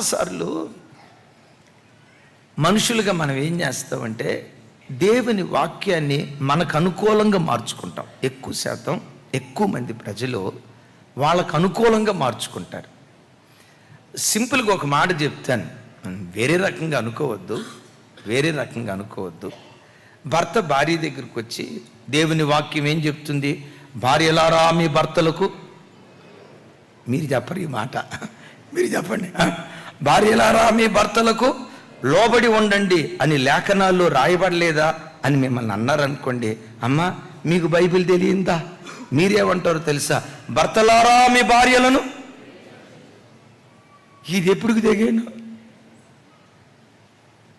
చాలాసార్లు మనుషులుగా మనం ఏం చేస్తామంటే దేవుని వాక్యాన్ని మనకు అనుకూలంగా మార్చుకుంటాం. ఎక్కువ శాతం ఎక్కువ మంది ప్రజలు వాళ్ళకు అనుకూలంగా మార్చుకుంటారు. సింపుల్గా ఒక మాట చెప్తాను. వేరే రకంగా అనుకోవద్దు. వేరే రకంగా అనుకోవద్దు. భర్త భార్య దగ్గరికి వచ్చి దేవుని వాక్యం ఏం చెప్తుంది? భార్యలారా మీ భర్తలకు మీరు చెప్పరు ఈ మాట. మీరు చెప్పండి. భార్యలారా మీ భర్తలకు లోబడి ఉండండి అని లేఖనాల్లో రాయబడలేదా అని మిమ్మల్ని అన్నారనుకోండి అమ్మా మీకు బైబిల్ తెలియందా? మీరేమంటారో తెలుసా? భర్తలారా మీ భార్యలను? ఇది ఎప్పుడు తెగాను?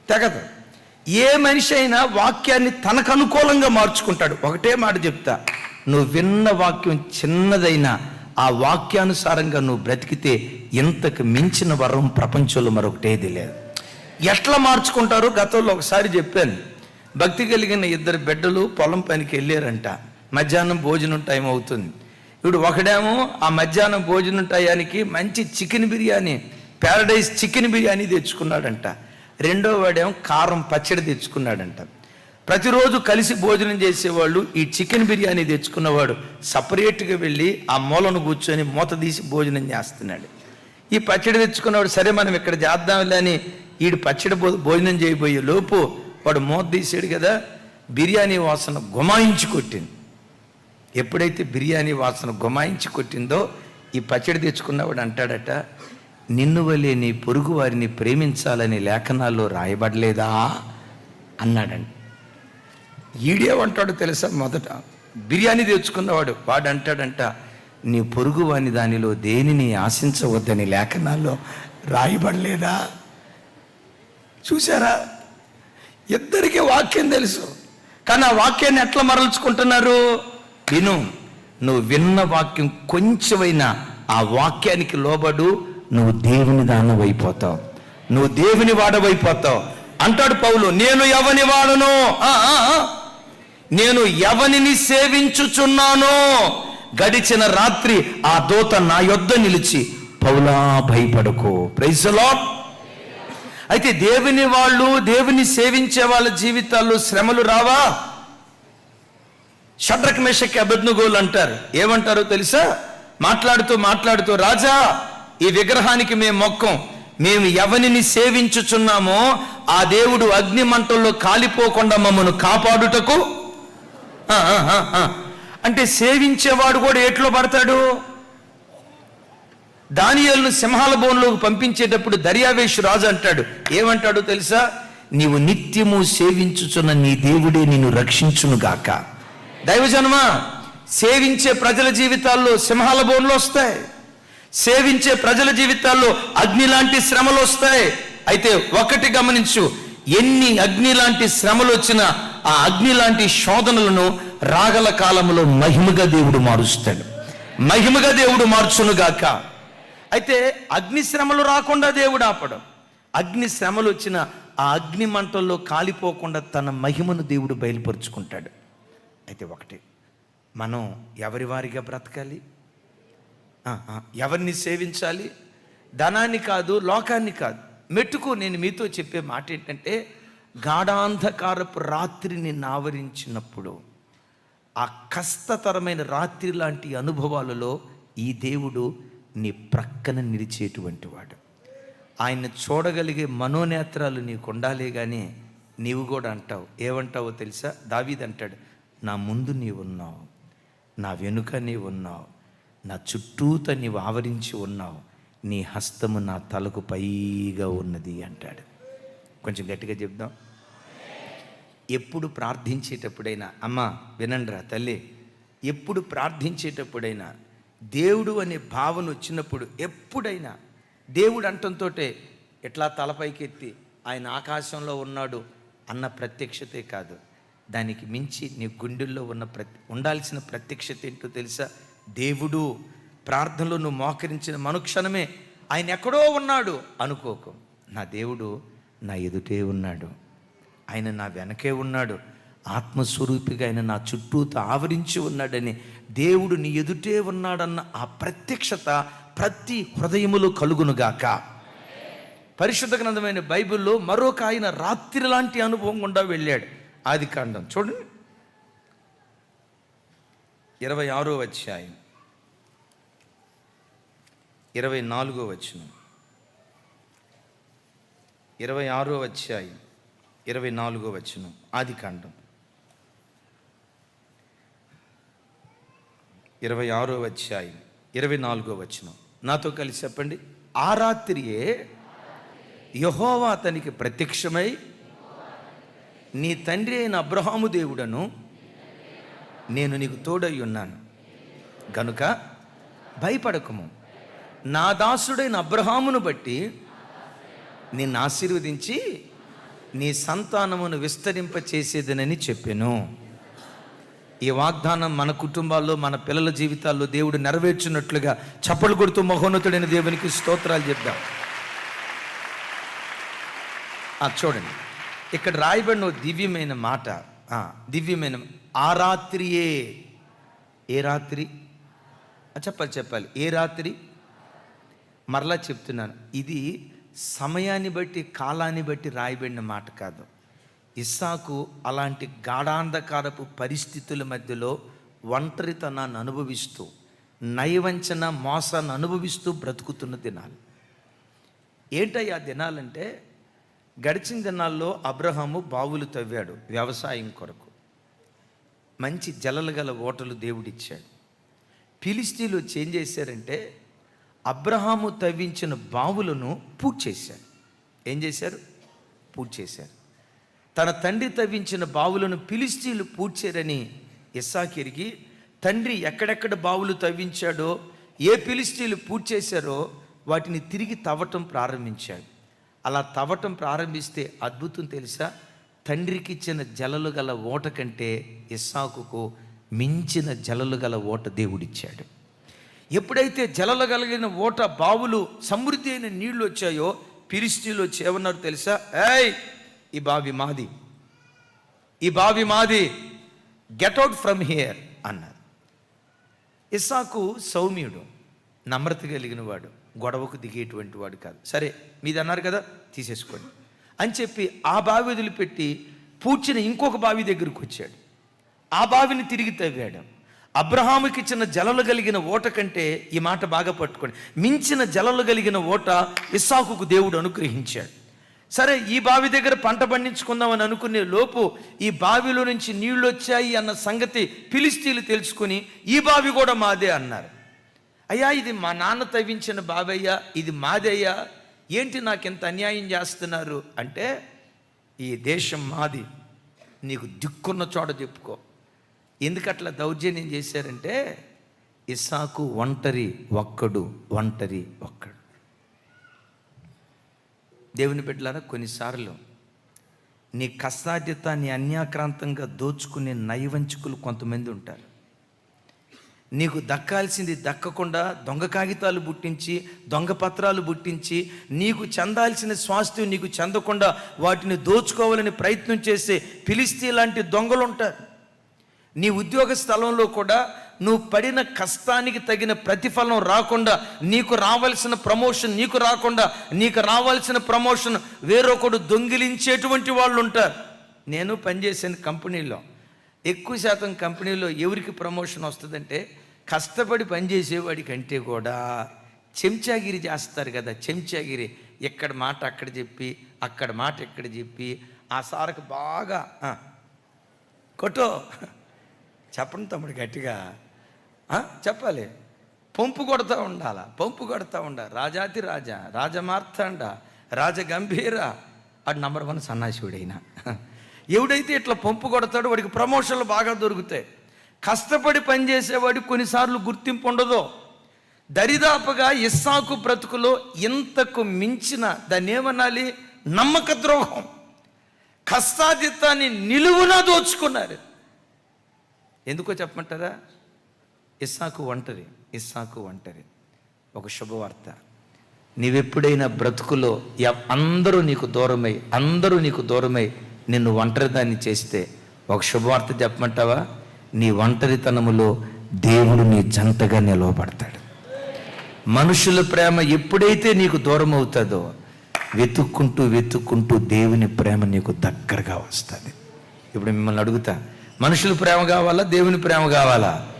తెగదు. ఏ మనిషి అయినా వాక్యాన్ని తనకు అనుకూలంగా మార్చుకుంటాడు. ఒకటే మాట చెప్తా నువ్వు విన్న వాక్యం చిన్నదైనా ఆ వాక్యానుసారంగా నువ్వు బ్రతికితే ఇంతకు మించిన వరం ప్రపంచంలో మరొకటేది లేదు. ఎట్లా మార్చుకుంటారో గతంలో ఒకసారి చెప్పాను. భక్తి కలిగిన ఇద్దరు బిడ్డలు పొలం పనికి వెళ్ళారంట. మధ్యాహ్నం భోజనం టైం అవుతుంది. ఇప్పుడు ఒకడేమో ఆ మధ్యాహ్నం భోజనం టయానికి మంచి chicken biryani Paradise chicken biryani తెచ్చుకున్నాడంట. రెండో వాడేమో కారం పచ్చడి తెచ్చుకున్నాడంట. ప్రతిరోజు కలిసి భోజనం చేసేవాళ్ళు ఈ చికెన్ బిర్యానీ తెచ్చుకున్నవాడు సపరేట్గా వెళ్ళి ఆ మూలను కూర్చొని మూత తీసి భోజనం చేస్తున్నాడు. ఈ పచ్చడి తెచ్చుకున్నవాడు సరే మనం ఇక్కడ చేద్దాంలే అని ఈడు పచ్చడి భోజనం చేయబోయే లోపు వాడు మూత తీసాడు కదా బిర్యానీ వాసన గుమాయించి కొట్టింది. ఎప్పుడైతే బిర్యానీ వాసన గుమాయించి కొట్టిందో ఈ పచ్చడి తెచ్చుకున్నవాడు అంటాడట నిన్ను వలే నీ పొరుగు వారిని ప్రేమించాలని లేఖనాల్లో రాయబడలేదా? అన్నాడండి ఈడేమంటాడు తెలుసా మొదట? బిర్యానీ తెచ్చుకున్నవాడు వాడంటాడంట నీ పొరుగు వాని దానిలో దేనిని ఆశించవద్దని లేఖనాల్లో రాయబడలేదా? చూసారా ఇద్దరికీ వాక్యం తెలుసు. కానీ ఆ వాక్యాన్ని ఎట్లా మరల్చుకుంటున్నారు? విను నువ్వు విన్న వాక్యం కొంచెమైనా ఆ వాక్యానికి లోబడు నువ్వు దేవుని దానవైపోతావు. నువ్వు దేవుని వాడవైపోతావు. అంటాడు పౌలు నేను ఎవని వాడను? నేను ఎవనిని సేవించుచున్నానో గడిచిన రాత్రి ఆ దూత నా యొద్ద నిలిచి పౌలా భయపడకు. ప్రైజలో అయితే దేవుని వాళ్ళు దేవుని సేవించే వాళ్ళ జీవితాల్లో శ్రమలు రావా? షడ్రక్ మేషకి అభిజ్ఞగోలు అంటారు. ఏమంటారో తెలుసా? మాట్లాడుతూ మాట్లాడుతూ రాజా ఈ విగ్రహానికి మేము మొక్కం. మేము ఎవరిని సేవించుచున్నామో ఆ దేవుడు అగ్ని మంటల్లో కాలిపోకుండా మమ్మను కాపాడుటకు అంటే సేవించేవాడు కూడా ఎట్లో పడతాడు? దానియాలను సింహాల బోన్లోకి పంపించేటప్పుడు దర్యావేషు రాజు అంటాడు. ఏమంటాడు తెలుసా? నీవు నిత్యము సేవించుచున్న నీ దేవుడే నిన్ను రక్షించును గాక. దైవజనమా సేవించే ప్రజల జీవితాల్లో సింహాల బోన్లు వస్తాయి. సేవించే ప్రజల జీవితాల్లో అగ్ని లాంటి శ్రమలు వస్తాయి. అయితే ఒకటి గమనించు ఎన్ని అగ్ని లాంటి శ్రమలు వచ్చినా ఆ అగ్ని లాంటి శోధనలను రాగల కాలంలో మహిమగా దేవుడు మారుస్తాడు. మహిమగా దేవుడు మార్చునుగాక అయితే అగ్ని శ్రమలు రాకుండా దేవుడు ఆపడం. అగ్ని శ్రమలు వచ్చిన ఆ అగ్ని మంటల్లో కాలిపోకుండా తన మహిమను దేవుడు బయలుపరుచుకుంటాడు. అయితే ఒకటి మనం ఎవరి వారిగా బ్రతకాలి? ఎవరిని సేవించాలి? ధనాన్ని కాదు లోకాన్ని కాదు. మెట్టుకు నేను మీతో చెప్పే మాట ఏంటంటే గాఢాంధకారపు రాత్రిని నావరించినప్పుడు ఆ కష్టతరమైన రాత్రి లాంటి అనుభవాలలో ఈ దేవుడు నీ ప్రక్కన నిలిచేటువంటి వాడు. ఆయన చూడగలిగే మనోనేత్రాలు నీకు ఉండాలి కానీ నీవు కూడా అంటావు. ఏమంటావో తెలుసా? దావీద్ అంటాడు నా ముందు నీవు ఉన్నావు. నా వెనుక నీవు ఉన్నావు. నా చుట్టూత నీవు ఆవరించి ఉన్నావు. నీ హస్తము నా తలకు పైగా ఉన్నది అంటాడు. కొంచెం గట్టిగా చెప్దాం. ఎప్పుడు ప్రార్థించేటప్పుడైనా అమ్మ వినండిరా తల్లి ఎప్పుడు ప్రార్థించేటప్పుడైనా దేవుడు అనే భావన వచ్చినప్పుడు ఎప్పుడైనా దేవుడు అంటంతో ఎట్లా తలపైకెత్తి ఆయన ఆకాశంలో ఉన్నాడు అన్న ప్రత్యక్షతే కాదు. దానికి మించి నీ గుండెల్లో ఉన్న ప్రతి ఉండాల్సిన ప్రత్యక్షత ఏంటో తెలుసా? దేవుడు ప్రార్థనలో నువ్వు మోకరించిన మనుక్షణమే ఆయన ఎక్కడో ఉన్నాడు. అనుకోకు. నా దేవుడు నా ఎదుటే ఉన్నాడు. ఆయన నా వెనకే ఉన్నాడు. ఆత్మస్వరూపిగా ఆయన నా చుట్టూతో ఆవరించి ఉన్నాడని దేవుడు నీ ఎదుటే ఉన్నాడన్న ఆ ప్రత్యక్షత ప్రతి హృదయములో కలుగునుగాక పరిశుద్ధ గ్రంథమైన బైబిల్లో మరొక ఆయన రాత్రి లాంటి అనుభవం గుండా వెళ్ళాడు. ఆది కాండం. చూడండి. ఇరవై ఆరో అధ్యాయం. ఇరవై నాలుగో వచనం. ఇరవై ఆరో అధ్యాయం ఇరవై నాలుగో వచనం ఆది కాండం. ఇరవై ఆరో అధ్యాయం ఇరవై నాలుగో వచనం. నాతో కలిసి చెప్పండి. ఆ రాత్రియే యహోవా అతనికి ప్రత్యక్షమై నీ తండ్రి అయిన అబ్రహాము దేవుడను నేను నీకు తోడై ఉన్నాను. గనుక భయపడకము. నా దాసుడైన అబ్రహామును బట్టి నిన్ను ఆశీర్వదించి నీ సంతానమును విస్తరింప చేసేదనని చెప్పాను. ఈ వాగ్దానం మన కుటుంబాల్లో మన పిల్లల జీవితాల్లో దేవుడు నెరవేర్చున్నట్లుగా చప్పలు కొడుతూ మహోన్నతుడైన దేవునికి స్తోత్రాలు చెప్దాం. చూడండి. ఇక్కడ రాయబడిన ఓ దివ్యమైన మాట. దివ్యమైన ఆ రాత్రియే. ఏ రాత్రి? చెప్పాలి చెప్పాలి. ఏ రాత్రి? మరలా చెప్తున్నాను. ఇది సమయాన్ని బట్టి కాలాన్ని బట్టి రాయబడిన మాట కాదు. ఇస్సాకు అలాంటి గాఢాంధకారపు పరిస్థితుల మధ్యలో ఒంటరితనాన్ని అనుభవిస్తూ నయవంచన మోసాన్ని అనుభవిస్తూ బ్రతుకుతున్న దినాలు. ఏంటయ్యా దినాలంటే? గడిచిన దినాల్లో అబ్రహాము బావులు తవ్వాడు వ్యవసాయం కొరకు. మంచి జలలు గల ఓటలు దేవుడిచ్చాడు. ఫిలిస్తీన్లు చేంజ్ చేశారంటే అబ్రహాము తవ్వించిన బావులను పూజ చేశారు. ఏం చేశారు? పూజ చేశారు. తన తండ్రి తవ్వించిన బావులను ఫిలిస్తీన్లు పూడ్చారని ఇస్సాకిరిగి తండ్రి ఎక్కడెక్కడ బావులు తవ్వించాడో ఏ ఫిలిస్తీన్లు పూజ చేశారో వాటిని తిరిగి తవ్వటం ప్రారంభించాడు. అలా తవ్వటం ప్రారంభిస్తే అద్భుతం తెలుసా? తండ్రికి ఇచ్చిన జలలు గల ఓట కంటే ఇస్సాకుకు మించిన జలలు గల ఓట దేవుడిచ్చాడు. ఎప్పుడైతే జలలు కలిగిన ఓట బావులు సమృద్ధి అయిన నీళ్ళు వచ్చాయో ఫిలిస్తీన్లు వచ్చి ఏమన్నారు తెలుసా? ఏయ్ ఈ బావి మాది. ఈ బావి మాది. గెట్ అవుట్ ఫ్రమ్ హియర్ అన్నారు. ఇస్సాకు సౌమ్యుడు నమ్రత కలిగిన వాడు గొడవకు దిగేటువంటి వాడు కాదు. సరే మీది అన్నారు కదా తీసేసుకోండి. అని చెప్పి ఆ బావి వదిలిపెట్టి పూడ్చిన ఇంకొక బావి దగ్గరికి వచ్చాడు. ఆ బావిని తిరిగి తవ్వాడు. అబ్రహాముకి ఇచ్చిన జలలు కలిగిన ఓట కంటే ఈ మాట బాగా పట్టుకోండి. మించిన జలలు కలిగిన ఓట ఇస్సాకుకు దేవుడు అనుగ్రహించాడు. సరే ఈ బావి దగ్గర పంట పండించుకుందామని అనుకునే లోపు ఈ బావిలో నుంచి నీళ్ళు వచ్చాయి అన్న సంగతి పిలిస్తీలు తెలుసుకుని ఈ బావి కూడా మాదే అన్నారు. అయ్యా ఇది మా నాన్న తవ్వించిన బావయ్యా ఇది మాదయ్యా ఏంటి నాకు ఎంత అన్యాయం చేస్తున్నారు? అంటే ఈ దేశం మాది. నీకు దిక్కున్న చోట చెప్పుకో. ఎందుకట్లా దౌర్జన్యం చేశారంటే ఇసాకు ఒంటరి ఒక్కడు ఒంటరి ఒక్కడు. దేవుని బిడ్డలారా కొన్నిసార్లు నీ కష్టాధ్యత నీ అన్యాక్రాంతంగా దోచుకునే నైవంచుకులు కొంతమంది ఉంటారు. నీకు దక్కాల్సింది దక్కకుండా దొంగ కాగితాలు పుట్టించి దొంగ పత్రాలు పుట్టించి నీకు చెందాల్సిన స్వాస్థ్యం నీకు చెందకుండా వాటిని దోచుకోవాలని ప్రయత్నం చేసే పిలిస్తే లాంటి దొంగలు ఉంటారు. నీ ఉద్యోగ స్థలంలో కూడా నువ్వు పడిన కష్టానికి తగిన ప్రతిఫలం రాకుండా నీకు రావాల్సిన ప్రమోషన్ నీకు రాకుండా నీకు రావాల్సిన ప్రమోషన్ వేరొకడు దొంగిలించేటువంటి వాళ్ళు ఉంటారు. నేను పనిచేసిన కంపెనీలో. ఎక్కువ శాతం కంపెనీలో ఎవరికి ప్రమోషన్ వస్తుందంటే కష్టపడి పనిచేసేవాడి కంటే కూడా చెంచాగిరి చేస్తారు కదా చెంచాగిరి. ఎక్కడ మాట అక్కడ చెప్పి అక్కడ మాట ఎక్కడ చెప్పి ఆ సారకు బాగా కొట్టో. చెప్పండి తమ్ముడు గట్టిగా. చెప్పాలి. పంపు కొడతా ఉండాల పంపు కొడతా ఉండ. రాజాతి రాజా రాజమార్తాండ రాజగంభీర. అటు నంబర్ వన్ సన్నాసివుడైనా. ఎవడైతే ఇట్లా పంపు కొడతాడో వాడికి ప్రమోషన్లు బాగా దొరుకుతాయి. కష్టపడి పనిచేసేవాడికి కొన్నిసార్లు గుర్తింపు ఉండదు. దరిదాపుగా ఇస్సాకు బ్రతుకులో ఇంతకు మించిన దాన్ని ఏమనాలి? నమ్మక ద్రోహం. కష్టాదిత్తాన్ని నిలువునా దోచుకున్నారు. ఎందుకో చెప్పమంటారా? ఇస్సాకు ఒంటరి ఇస్సాకు ఒంటరి. ఒక శుభవార్త. నీవెప్పుడైనా బ్రతుకులో అందరూ నీకు దూరమై అందరూ నీకు దూరమై నిన్ను ఒంటరిదాన్ని చేస్తే ఒక శుభవార్త చెప్పమంటావా? నీ ఒంటరితనములో దేవుడు నీ జంటగా నిలవబడతాడు. మనుషుల ప్రేమ ఎప్పుడైతే నీకు దూరం అవుతుందో వెతుక్కుంటూ వెతుక్కుంటూ దేవుని ప్రేమ నీకు దగ్గరగా వస్తుంది. ఇప్పుడు మిమ్మల్ని అడుగుతా మనుషులు ప్రేమ కావాలా? దేవుని ప్రేమ కావాలా?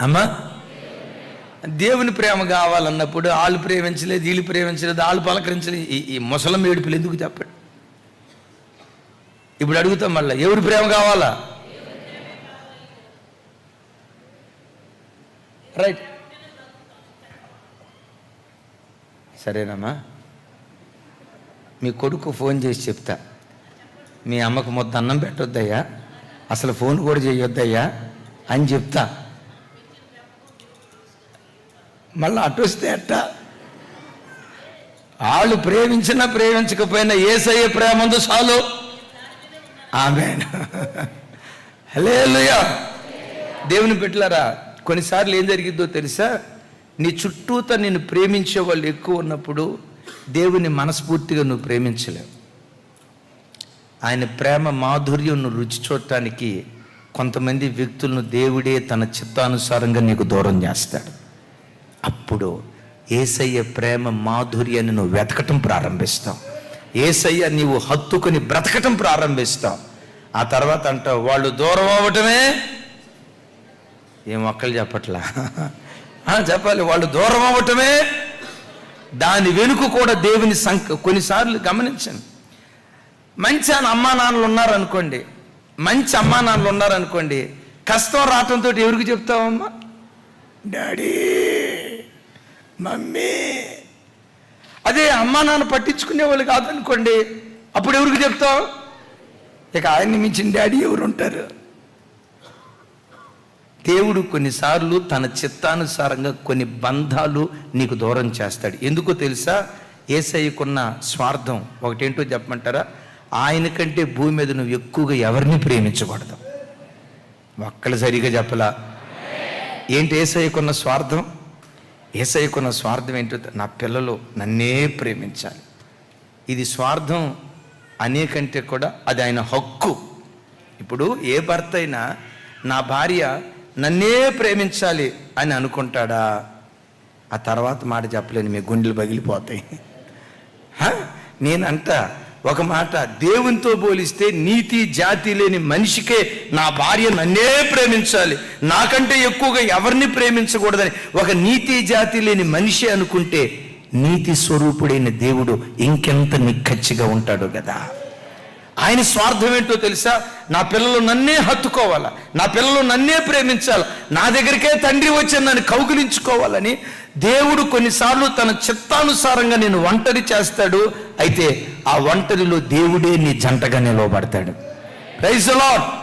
అమ్మా? దేవుని ప్రేమ కావాలన్నప్పుడు వాళ్ళు ప్రేమించలేదు వీళ్ళు ప్రేమించలేదు వాళ్ళు పలకరించలేదు. ఈ- ఈ ముసలం ఏడుపులు ఎందుకు చెప్పండి? ఇప్పుడు అడుగుతాం మళ్ళీ ఎవరి ప్రేమ కావాలా? రైట్ సరేనమ్మా. మీ కొడుకు ఫోన్ చేసి చెప్తా. మీ అమ్మకు మొత్తం అన్నం పెట్టొద్దయ్యా. అసలు ఫోన్ కూడా చేయొద్దయ్యా అని చెప్తా. మళ్ళీ అటు వస్తే అట్ట. వాళ్ళు ప్రేమించినా ప్రేమించకపోయినా ఏసయ్య ప్రేమ ఉంది చాలు. ఆమె హలేలుయా దేవుని పెట్టలారా కొన్నిసార్లు ఏం జరిగిద్దో తెలుసా? నీ చుట్టూత నేను ప్రేమించే వాళ్ళు ఎక్కువ ఉన్నప్పుడు దేవుని మనస్ఫూర్తిగా నువ్వు ప్రేమించలేవు. ఆయన ప్రేమ మాధుర్యంను రుచి చూడటానికి కొంతమంది వ్యక్తులను దేవుడే తన చిత్తానుసారంగా నీకు దూరం చేస్తాడు. అప్పుడు ఏసయ్య ప్రేమ మాధుర్యాన్ని నువ్వు వెతకటం ప్రారంభిస్తావు. ఏసయ్య నీవు హత్తుకుని బ్రతకటం ప్రారంభిస్తావు. ఆ తర్వాత అంటావు వాళ్ళు దూరం అవ్వటమే? ఏం ఒక్కళ్ళు చెప్పట్లా? చెప్పాలి వాళ్ళు దూరం అవ్వటమే? దాని వెనుక కూడా దేవుని సంక కొన్నిసార్లు గమనించండి. మంచి అమ్మా నాన్నలు ఉన్నారనుకోండి మంచి అమ్మా నాన్నలు ఉన్నారనుకోండి కష్టం రావటంతో ఎవరికి చెప్తావమ్మా? Daddy mummy. అదే అమ్మా నాన్న పట్టించుకునే వాళ్ళు కాదనుకోండి అప్పుడు ఎవరికి చెప్తావు? ఇక ఆయన్ని మించిన డాడీ ఎవరు ఉంటారు దేవుడు కొన్నిసార్లు తన చిత్తానుసారంగా కొన్ని బంధాలు నీకు దూరం చేస్తాడు. ఎందుకో తెలుసా? ఏసయ్యకున్న స్వార్థం ఒకటేంటో చెప్పమంటారా? ఆయన కంటే భూమి మీద నువ్వు ఎక్కువగా ఎవరిని ప్రేమించకూడదు. ఒక్కలు సరిగా చెప్పలా? ఏంటి ఏసయ్యకున్న స్వార్థం? ఏసయ్యకున్న స్వార్థం ఏంటో నా పిల్లలు నన్నే ప్రేమించాలి. ఇది స్వార్థం అనేకంటే కూడా అది ఆయన హక్కు. ఇప్పుడు ఏ భర్త అయినా నా భార్య నన్నే ప్రేమించాలి అని అనుకుంటాడా? ఆ తర్వాత మాట చెప్పలేను మీ గుండెలు పగిలిపోతాయి. హ? నేనంట ఒక మాట దేవునితో పోలిస్తే నీతి జాతి లేని మనిషికే నా భార్య నన్నే ప్రేమించాలి. నాకంటే ఎక్కువగా ఎవరిని ప్రేమించకూడదని ఒక నీతి జాతి లేని మనిషి అనుకుంటే నీతి స్వరూపుడైన దేవుడు ఇంకెంత నిక్కచ్చిగా ఉంటాడు కదా. ఆయన స్వార్థం ఏంటో తెలుసా? నా పిల్లలు నన్నే హత్తుకోవాలా? నా పిల్లలు నన్నే ప్రేమించాలి? నా దగ్గరికే తండ్రి వచ్చి నన్ను కౌగిలించుకోవాలని దేవుడు కొన్నిసార్లు తన చిత్తానుసారంగా నేను ఒంటరి చేస్తాడు అయితే ఆ ఒంటరిలో దేవుడే నీ జంటగా నిలవబడతాడు. రైస్ లాడ్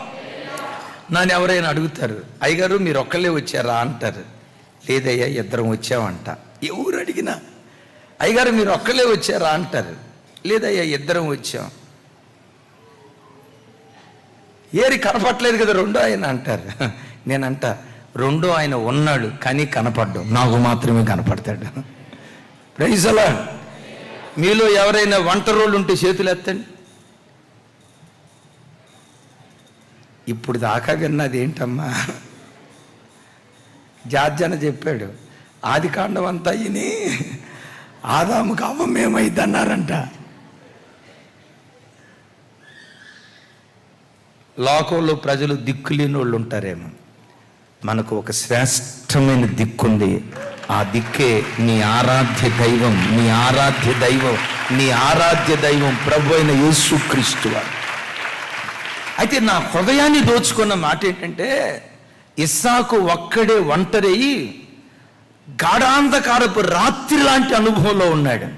నన్ను ఎవరైనా అడుగుతారు అయ్యగారు మీరు ఒక్కళ్ళే వచ్చారా? అంటారు. లేదయ్యా ఇద్దరం వచ్చామంట. ఎవరు అడిగినా అయ్యగారు మీరు ఒక్కళ్ళే వచ్చారా? అంటారు. లేదయ్యా ఇద్దరం వచ్చాం. ఏరి కనపట్లేదు కదా రెండో ఆయన అంటారు. నేనంట రెండో ఆయన ఉన్నాడు కానీ కనపడ్డు. నాకు మాత్రమే కనపడతాడు. ప్రైజలా మీలో ఎవరైనా వంట రోళ్ళు ఉంటే చేతులు ఎత్తండి. ఇప్పుడు దాకా విన్నది ఏంటమ్మా? జార్జన చెప్పాడు ఆది కాండం అంతా ఇని ఆదాముకు అవ్వమేమైంది అన్నారంట లోకంలో ప్రజలు దిక్కులేని వాళ్ళు ఉంటారేమో మనకు ఒక శ్రేష్టమైన దిక్కుంది. ఆ దిక్కే నీ ఆరాధ్య దైవం నీ ఆరాధ్య దైవం నీ ఆరాధ్య దైవం ప్రభు అయిన యేసుక్రీస్తు వారు. అయితే నా హృదయాన్ని దోచుకున్న మాట ఏంటంటే ఇస్సాకు ఒక్కడే ఒంటరి గాఢాంధకారపు రాత్రి లాంటి అనుభవంలో ఉన్నాడు.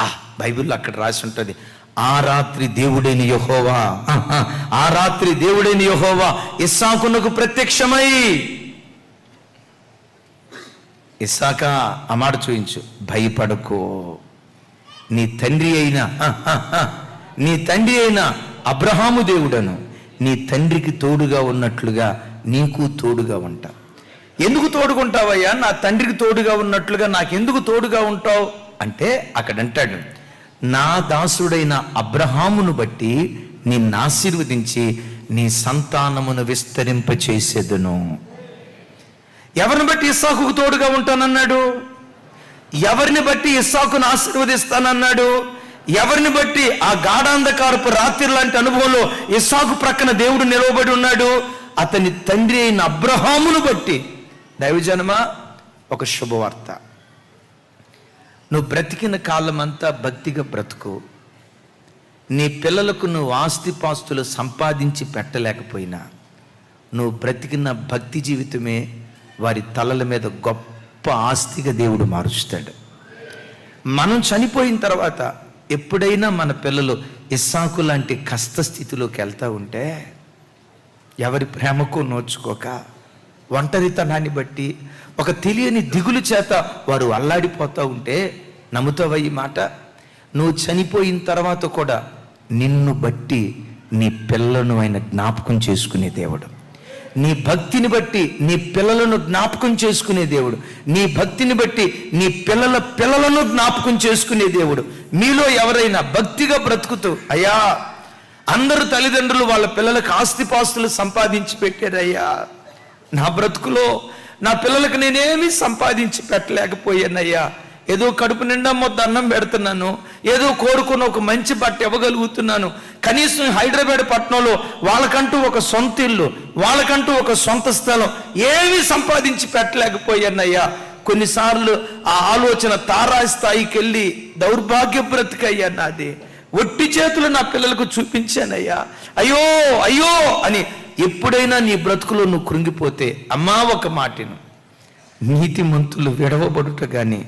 ఆ బైబిల్లో అక్కడ రాసి ఉంటుంది ఆ రాత్రి దేవుడైన యహోవా. ఆ రాత్రి దేవుడైన యహోవా ఇస్సాకునకు ప్రత్యక్షమై. ఇస్సాక ఆ మాట చూయించు. భయపడకో. నీ తండ్రి అయిన నీ తండ్రి అయిన అబ్రహాము దేవుడను నీ తండ్రికి తోడుగా ఉన్నట్లుగా నీకు తోడుగా ఉంటా. ఎందుకు తోడుకుంటావయ్యా నా తండ్రికి తోడుగా ఉన్నట్లుగా నాకెందుకు తోడుగా ఉంటావు? అంటే అక్కడ అంటాడు నా దాసుడైన అబ్రహామును బట్టి నిన్ను ఆశీర్వదించి నీ సంతానమును విస్తరింపచేసేదును. ఎవరిని బట్టి ఇస్సాకు తోడుగా ఉంటానన్నాడు? ఎవరిని బట్టి ఇస్సాకును ఆశీర్వదిస్తానన్నాడు? ఎవరిని బట్టి ఆ గాఢాంధకారపు రాత్రి లాంటి అనుభవంలో ఇస్సాకు ప్రక్కన దేవుడు నిలవబడి ఉన్నాడు? అతని తండ్రి అయిన అబ్రహామును బట్టి. దైవజనమా ఒక శుభవార్త. నువ్వు బ్రతికిన కాలమంతా భక్తిగా బ్రతుకు. నీ పిల్లలకు నువ్వు ఆస్తిపాస్తులు సంపాదించి పెట్టలేకపోయినా. నువ్వు బ్రతికిన భక్తి జీవితమే వారి తలల మీద గొప్ప ఆస్తిగా దేవుడు మారుస్తాడు. మనం చనిపోయిన తర్వాత ఎప్పుడైనా మన పిల్లలు ఇస్సాకు లాంటి కష్టస్థితిలోకి వెళ్తూ ఉంటే ఎవరి ప్రేమకు నోచుకోక ఒంటరితనాన్ని బట్టి ఒక తెలియని దిగులు చేత వారు అల్లాడిపోతూ ఉంటే నమ్ముతావా ఈ మాట? నువ్వు చనిపోయిన తర్వాత కూడా నిన్ను బట్టి నీ పిల్లను ఆయన జ్ఞాపకం చేసుకునే దేవుడు. నీ భక్తిని బట్టి నీ పిల్లలను జ్ఞాపకం చేసుకునే దేవుడు. నీ భక్తిని బట్టి నీ పిల్లల పిల్లలను జ్ఞాపకం చేసుకునే దేవుడు. మీలో ఎవరైనా భక్తిగా బ్రతుకుతూ అయ్యా అందరు తల్లిదండ్రులు వాళ్ళ పిల్లలకు ఆస్తిపాస్తులు సంపాదించి పెట్టారయ్యా నా బ్రతుకులో నా పిల్లలకు నేనేమి సంపాదించి పెట్టలేకపోయానయ్యా. ఏదో కడుపు నిండా మొత్తం అన్నం పెడుతున్నాను ఏదో కోరుకున్న ఒక మంచి బట్ట ఇవ్వగలుగుతున్నాను. కనీసం హైదరాబాద్ పట్టణంలో వాళ్ళకంటూ ఒక సొంత ఇల్లు వాళ్ళకంటూ ఒక సొంత స్థలం ఏమి సంపాదించి పెట్టలేకపోయానయ్యా. కొన్నిసార్లు ఆ ఆలోచన తారా స్థాయికి వెళ్ళి దౌర్భాగ్య బ్రతికయ్యా నాది. ఒట్టి చేతులు నా పిల్లలకు చూపించానయ్యా. అయ్యో అయ్యో అని ఎప్పుడైనా నీ బ్రతుకులో నువ్వు కృంగిపోతే అమ్మా ఒక మాటను. నీతిమంతులు విడవబడుట కానీ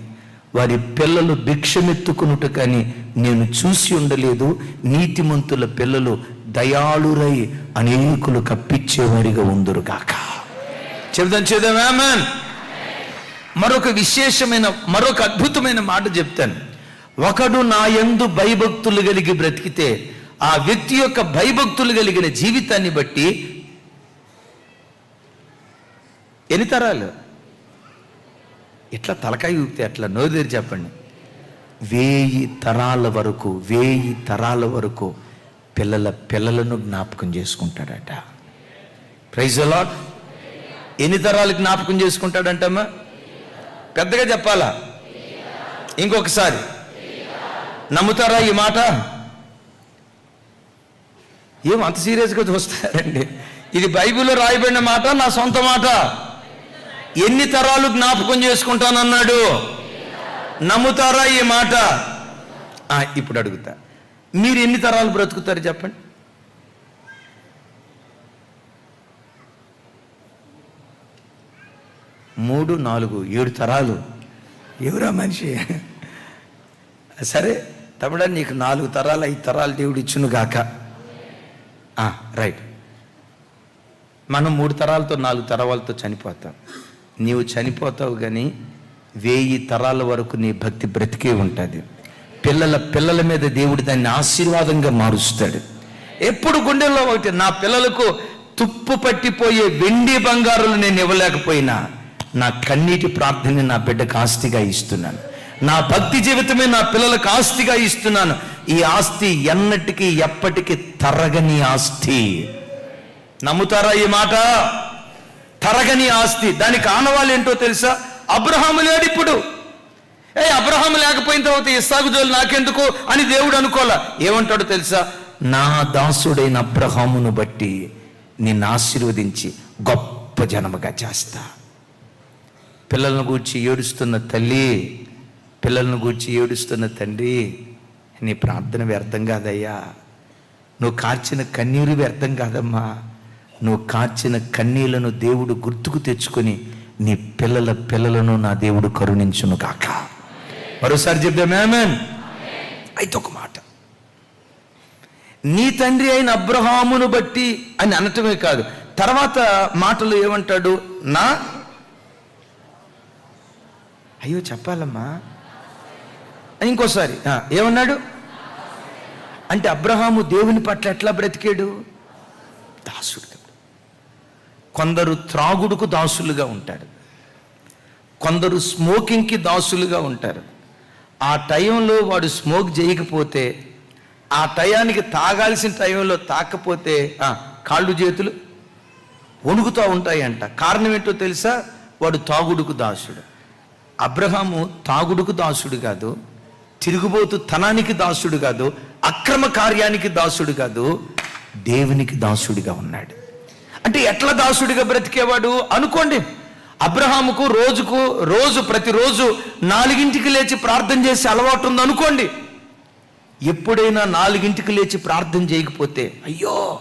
వారి పిల్లలు భిక్షమెత్తుకునుట కానీ నేను చూసి ఉండలేదు. నీతిమంతుల పిల్లలు దయాళురై అనేకులు కప్పించేవారిగా ఉందరుగాక చెబుదాం చేద్దాం మరొక విశేషమైన మరొక అద్భుతమైన మాట చెప్తాను. ఒకడు నా ఎందు భయభక్తులు కలిగి బ్రతికితే ఆ వ్యక్తి యొక్క భయభక్తులు కలిగిన జీవితాన్ని బట్టి ఎన్ని తరాలు? ఇట్లా తలకాయ ఊపితే అట్లా నోరు చెప్పండి. వేయి తరాల వరకు వేయి తరాల వరకు పిల్లల పిల్లలను జ్ఞాపకం చేసుకుంటాడట. ప్రైజ్ అలాట్ ఎన్ని తరాలు జ్ఞాపకం చేసుకుంటాడంటమ్మా? పెద్దగా చెప్పాలా? ఇంకొకసారి. నమ్ముతారా ఈ మాట? ఏం అంత సీరియస్గా చూస్తారండి. ఇది బైబిల్లో రాయబడిన మాట నా సొంత మాట. ఎన్ని తరాలు జ్ఞాపకం చేసుకుంటానన్నాడు? నమ్ముతారా ఈ మాట? ఇప్పుడు అడుగుతా. మీరు ఎన్ని తరాలు బ్రతుకుతారు చెప్పండి? మూడు నాలుగు ఏడు తరాలు. ఎవరా మనిషి? సరే తమ్ముడా నీకు నాలుగు తరాలు ఐదు తరాలు దేవుడు ఇచ్చును గాక. రైట్. మనం మూడు తరాలతో నాలుగు తరాలతో చనిపోతాం. నీవు చనిపోతావు కానీ వేయి తరాల వరకు నీ భక్తి బ్రతికే ఉంటుంది. పిల్లల పిల్లల మీద దేవుడు దాన్ని ఆశీర్వాదంగా మారుస్తాడు. ఎప్పుడు గుండెల్లో ఒకటి నా పిల్లలకు తుప్పు పట్టిపోయే వెండి బంగారులు నేను ఇవ్వలేకపోయినా నా కన్నీటి ప్రార్థన నా బిడ్డకు ఆస్తిగా ఇస్తున్నాను. నా భక్తి జీవితమే నా పిల్లలకు ఆస్తిగా ఇస్తున్నాను. ఈ ఆస్తి ఎన్నటికీ ఎప్పటికీ తరగని ఆస్తి. నమ్ముతారా ఈ మాట? తరగని ఆస్తి. దానికి ఆనవాళ్ళు ఏంటో తెలుసా? అబ్రహాము లేడు ఇప్పుడు. ఏ అబ్రహాము లేకపోయిన తర్వాత ఇస్సాగు జోలు నాకెందుకు అని దేవుడు అనుకోలే. ఏమంటాడు తెలుసా? నా దాసుడైన అబ్రహామును బట్టి నిన్ను ఆశీర్వదించి గొప్ప జనముగా చేస్తా. పిల్లలను గూర్చి ఏడుస్తున్న తల్లి పిల్లలను గూర్చి ఏడుస్తున్న తండ్రి నీ ప్రార్థన వ్యర్థం కాదయ్యా. నువ్వు కార్చిన కన్నీరు వ్యర్థం కాదమ్మా. నువ్వు కాచిన కన్నీళ్ళను దేవుడు గుర్తుకు తెచ్చుకొని నీ పిల్లల పిల్లలను నా దేవుడు కరుణించును కాక మరోసారి చెప్దామేమన్ అయితే ఒక మాట. నీ తండ్రి అయిన అబ్రహామును బట్టి అని అనటమే కాదు. తర్వాత మాటలు ఏమంటాడు? నా? అయ్యో చెప్పాలమ్మా. ఇంకోసారి. ఆ, ఏమన్నాడు? అంటే అబ్రహాము దేవుని పట్ల ఎట్లా బ్రతికాడు? దాసుడు. కొందరు త్రాగుడుకు దాసులుగా ఉంటారు. కొందరు స్మోకింగ్కి దాసులుగా ఉంటారు. ఆ టైంలో వాడు స్మోక్ చేయకపోతే ఆ టయానికి తాగాల్సిన టైంలో తాకపోతే కాళ్ళు చేతులు వణుకుతూ ఉంటాయంట. కారణం ఏంటో తెలుసా? వాడు తాగుడుకు దాసుడు. అబ్రహాము తాగుడుకు దాసుడు కాదు తిరుగుబోతు తనానికి దాసుడు కాదు అక్రమ కార్యానికి దాసుడు కాదు దేవునికి దాసుడిగా ఉన్నాడు. అంటే ఎట్లా దాసుడిగా బ్రతికేవాడు? అనుకోండి. అబ్రహాముకు రోజుకు రోజు ప్రతిరోజు నాలుగింటికి లేచి ప్రార్థన చేసే అలవాటు ఉంది అనుకోండి. ఎప్పుడైనా నాలుగింటికి లేచి ప్రార్థన చేయకపోతే అయ్యో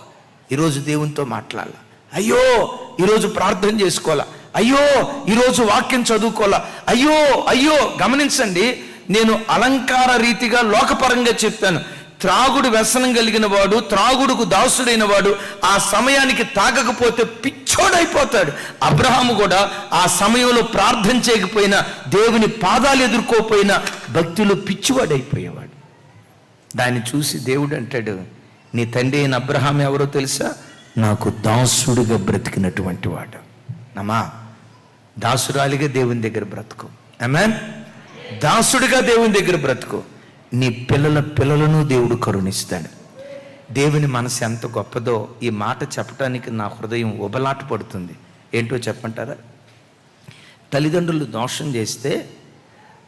ఈరోజు దేవునితో మాట్లాడాల? అయ్యో ఈరోజు ప్రార్థన చేసుకోవాలా? అయ్యో ఈరోజు వాక్యం చదువుకోవాలా? అయ్యో అయ్యో గమనించండి నేను అలంకార రీతిగా లోకపరంగా చెప్తాను త్రాగుడు వ్యసనం కలిగిన వాడు త్రాగుడుకు దాసుడైన వాడు ఆ సమయానికి తాగకపోతే పిచ్చోడైపోతాడు. అబ్రహాము కూడా ఆ సమయంలో ప్రార్థన చేయకపోయినా దేవుని పాదాలు ఎదుర్కోపోయినా భక్తిలో పిచ్చివాడైపోయేవాడు. దాన్ని చూసి దేవుడు అంటాడు నీ తండ్రి అయిన అబ్రహాం ఎవరో తెలుసా? నాకు దాసుడుగా బ్రతికినటువంటి వాడు. నమా దాసురాలిగా దేవుని దగ్గర బ్రతుకు. అమెన్ దాసుడిగా దేవుని దగ్గర బ్రతుకు. నీ పిల్లల పిల్లలను దేవుడు కరుణిస్తాడు. దేవుని మనసు ఎంత గొప్పదో ఈ మాట చెప్పడానికి నా హృదయం ఉబలాట పడుతుంది. ఏంటో చెప్పంటారా? తల్లిదండ్రులు దోషం చేస్తే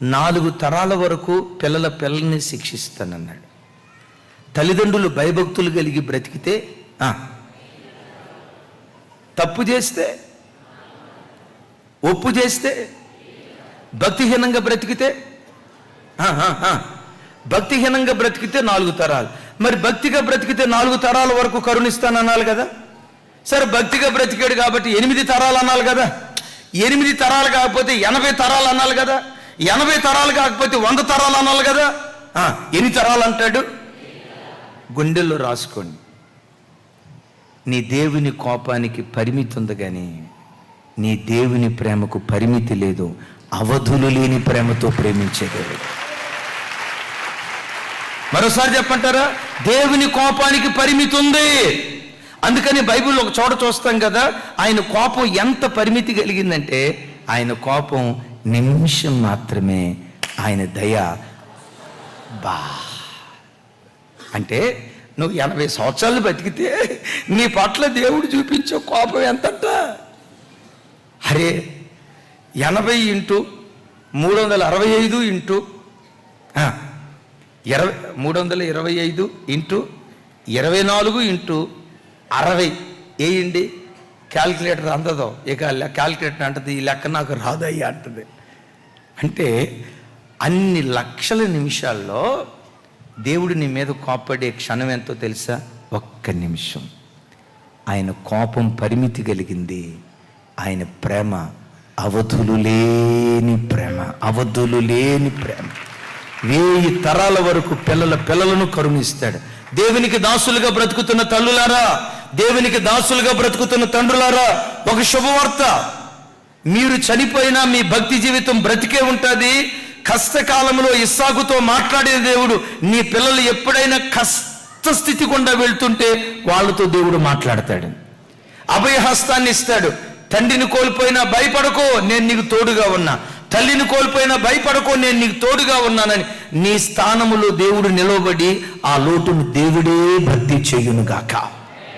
నాలుగు తరాల వరకు పిల్లల పిల్లల్ని శిక్షిస్తానన్నాడు. తల్లిదండ్రులు భయభక్తులు కలిగి బ్రతికితే ఆ, తప్పు చేస్తే ఒప్పు చేస్తే భక్తిహీనంగా బ్రతికితే భక్తిహీనంగా బ్రతికితే నాలుగు తరాలు. మరి భక్తిగా బ్రతికితే నాలుగు తరాల వరకు కరుణిస్తానన్నాను కదా? సరే భక్తిగా బ్రతికాడు కాబట్టి ఎనిమిది తరాలు అనాలి కదా? ఎనిమిది తరాలు కాకపోతే ఎనభై తరాలు అనాలి కదా? ఎనభై తరాలు కాకపోతే వంద తరాలు అనాలి కదా? ఎన్ని తరాలు అంటాడు? గుండెల్లో రాసుకోండి. నీ దేవుని కోపానికి పరిమితి ఉంది కానీ నీ దేవుని ప్రేమకు పరిమితి లేదు. అవధులు లేని ప్రేమతో ప్రేమించేదేవుడు మరోసారి చెప్పంటారా? దేవుని కోపానికి పరిమితి ఉంది అందుకని బైబిల్ ఒక చోట చూస్తాం కదా ఆయన కోపం ఎంత పరిమితి కలిగిందంటే ఆయన కోపం నిమిషం మాత్రమే ఆయన దయ బా. అంటే నువ్వు ఎనభై సంవత్సరాలు బతికితే నీ పట్ల దేవుడు చూపించే కోపం ఎంతంట? అరే ఎనభై ఇంటూ మూడు వందల అరవై ఐదు ఇంటూ ఇరవై మూడు వందల ఇరవై ఐదు ఇంటూ ఇరవై నాలుగు ఇంటూ అరవై. వేయండి క్యాల్కులేటర్ అందదో. ఇక క్యాల్కులేటర్ అంటది ఈ లెక్క నాకు రాదయ్యా అంటది. అంటే అన్ని లక్షల నిమిషాల్లో దేవుడు నీ మీద కోపడే క్షణం ఎంతో తెలుసా? ఒక్క నిమిషం. ఆయన కోపం పరిమితి కలిగింది. ఆయన ప్రేమ అవధులు లేని ప్రేమ అవధులు లేని ప్రేమ. వేయి తరాల వరకు పిల్లల పిల్లలను కరుణిస్తాడు. దేవునికి దాసులుగా బ్రతుకుతున్న తల్లులారా దేవునికి దాసులుగా బ్రతుకుతున్న తండ్రులారా ఒక శుభవార్త. మీరు చనిపోయినా మీ భక్తి జీవితం బ్రతికే ఉంటుంది. కష్టకాలంలో ఇస్సాకుతో మాట్లాడే దేవుడు నీ పిల్లలు ఎప్పుడైనా కష్ట స్థితి గుండా వెళ్తుంటే వాళ్ళతో దేవుడు మాట్లాడతాడు. అభయహస్తాన్ని ఇస్తాడు. తండ్రిని కోల్పోయినా భయపడకో నేను నీకు తోడుగా ఉన్నా. తల్లిని కోల్పోయినా భయపడకో నేను నీకు తోడుగా ఉన్నానని నీ స్థానములో దేవుడు నిలవబడి ఆ లోటును దేవుడే భర్తీ చేయునుగాక. గాక